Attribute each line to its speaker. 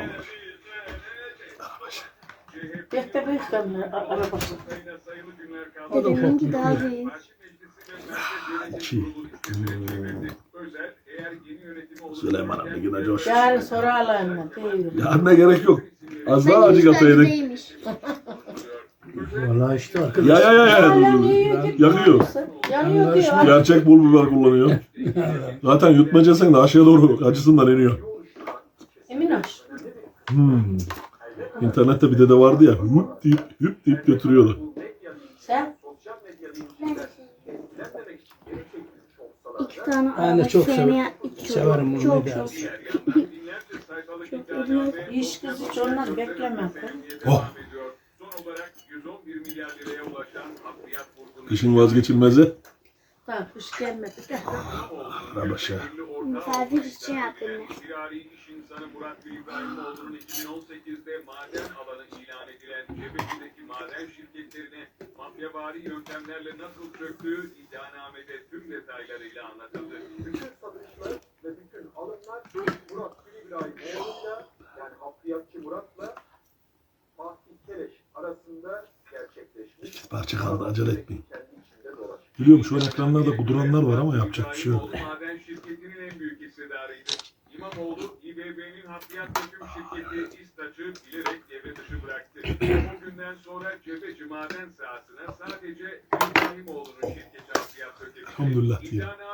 Speaker 1: Tamamdır.
Speaker 2: Bekle kamyon arabası.
Speaker 3: Dedeminki daha büyük.
Speaker 1: Çiğ. Süleyman abi yine coş.
Speaker 2: Yarın sorarlar mı? Değil.
Speaker 1: Yarına gerek yok. Az daha acı kataydık.
Speaker 4: Vallahi işte
Speaker 1: Ya
Speaker 4: arkadaş.
Speaker 1: ya ya ya.
Speaker 2: Niye
Speaker 1: Yakıyor.
Speaker 2: Yanıyor diyor.
Speaker 1: Gerçek pul biber kullanıyor. Zaten yutmayacaksın da aşağıya doğru acısından iniyor.
Speaker 2: Ol.
Speaker 1: Hmm. İnternette bir dede vardı ya. Hüp deyip hüp deyip götürüyordu.
Speaker 2: Sen?
Speaker 3: İki tane
Speaker 4: Ben de çok
Speaker 3: çocuk.
Speaker 4: Severim bunu,
Speaker 3: Çok çok.
Speaker 2: İş kız hiç ondan bekleme.
Speaker 1: Oh. Kışın vazgeçilmezi.
Speaker 2: Daha kış gelmedi de.
Speaker 1: Arabaşa.
Speaker 3: Misafir için yaptım ben.
Speaker 5: Firari iş insanı Murat İbrahimoğlu'nun 2018'de maden alanı ilan edilen Cebeci'deki maden şirketlerine mafyavari yöntemlerle nasıl çöktüğü iddianamede tüm detaylarıyla anlatıldı.
Speaker 6: bütün satışlar ve bütün alımlar Murat İbrahimoğlu'yla yani hafriyatçı Murat'la Fatih Keleş arasında gerçekleşmiş.
Speaker 1: Parça kaldı acele etmeyin. Biliyorum şu an ekranlarda kuduranlar var ama yapacak bir şey yok.
Speaker 5: Hissedarıydı. İmamoğlu, İBB'nin hafriyat döküm şirketi İstaç'ı bilerek devre dışı bıraktı. O günden sonra Cebeci maden sahasına sadece İbrahimoğlu'nun şirketi hafriyat dökebildi.
Speaker 1: Elhamdülillah diye.
Speaker 5: İddianamede